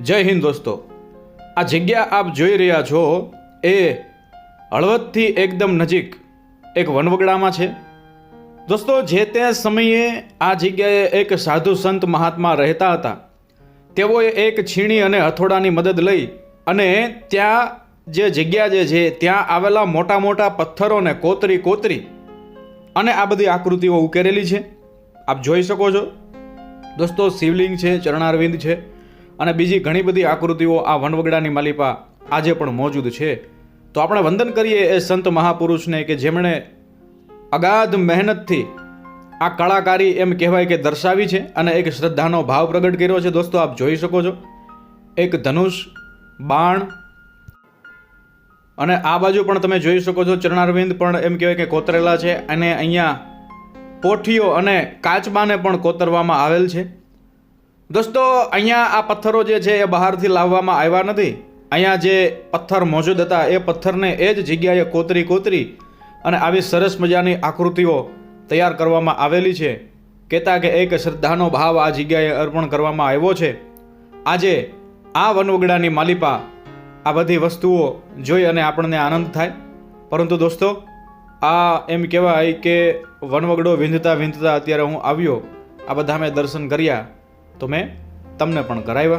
જય હિન્દ દોસ્તો. આ જગ્યા આપ જોઈ રહ્યા છો એ હળવદથી એકદમ નજીક એક વનવગડામાં છે. દોસ્તો, જે તે સમયે આ જગ્યાએ એક સાધુ સંત મહાત્મા રહેતા હતા, તેઓએ એક છીણી અને હથોડાની મદદ લઈ અને ત્યાં જે જગ્યા જે છે, ત્યાં આવેલા મોટા મોટા પથ્થરોને કોતરી કોતરી અને આ બધી આકૃતિઓ ઉકેરેલી છે. આપ જોઈ શકો છો. દોસ્તો, શિવલિંગ છે, ચરણારવિંદ છે. અને બીજી ઘણી બધી આકૃતિઓ આ વનવગડાની માલિપા આજે પણ મોજૂદ છે. તો આપણે વંદન કરીએ એ સંત મહાપુરુષને કે જેમણે અગાધ મહેનતથી આ કળાકારી એમ કહેવાય કે દર્શાવી છે અને એક શ્રદ્ધાનો ભાવ પ્રગટ કર્યો છે. દોસ્તો, આપ જોઈ શકો છો. એક ધનુષ, બાણ અને આ બાજુ પણ તમે જોઈ શકો છો. ચરણારવિંદ પણ એમ કહેવાય કે કોતરેલા છે. અને અહીંયા પોઠીઓ અને કાચબાને પણ કોતરવામાં આવેલ છે. દોસ્તો, અહીંયા આ પથ્થરો જે છે એ બહારથી લાવવામાં આવ્યા નથી. અહીંયા જે પથ્થર મોજૂદ હતા, એ પથ્થરને એ જ જગ્યાએ કોતરી કોતરી અને આવી સરસ મજાની આકૃતિઓ તૈયાર કરવામાં આવેલી છે. કહેતા કે એક શ્રદ્ધાનો ભાવ આ જગ્યાએ અર્પણ કરવામાં આવ્યો છે. આજે આ વનવગડાની માલિપા આ બધી વસ્તુઓ જોઈ અને આપણને આનંદ થાય. પરંતુ દોસ્તો, આ એમ કહેવાય કે વનવગડો વિંધતા વિંધતા અત્યારે હું આવ્યો. આ બધા મેં દર્શન કર્યા. તો મેં તમને પણ કરાવ્યા.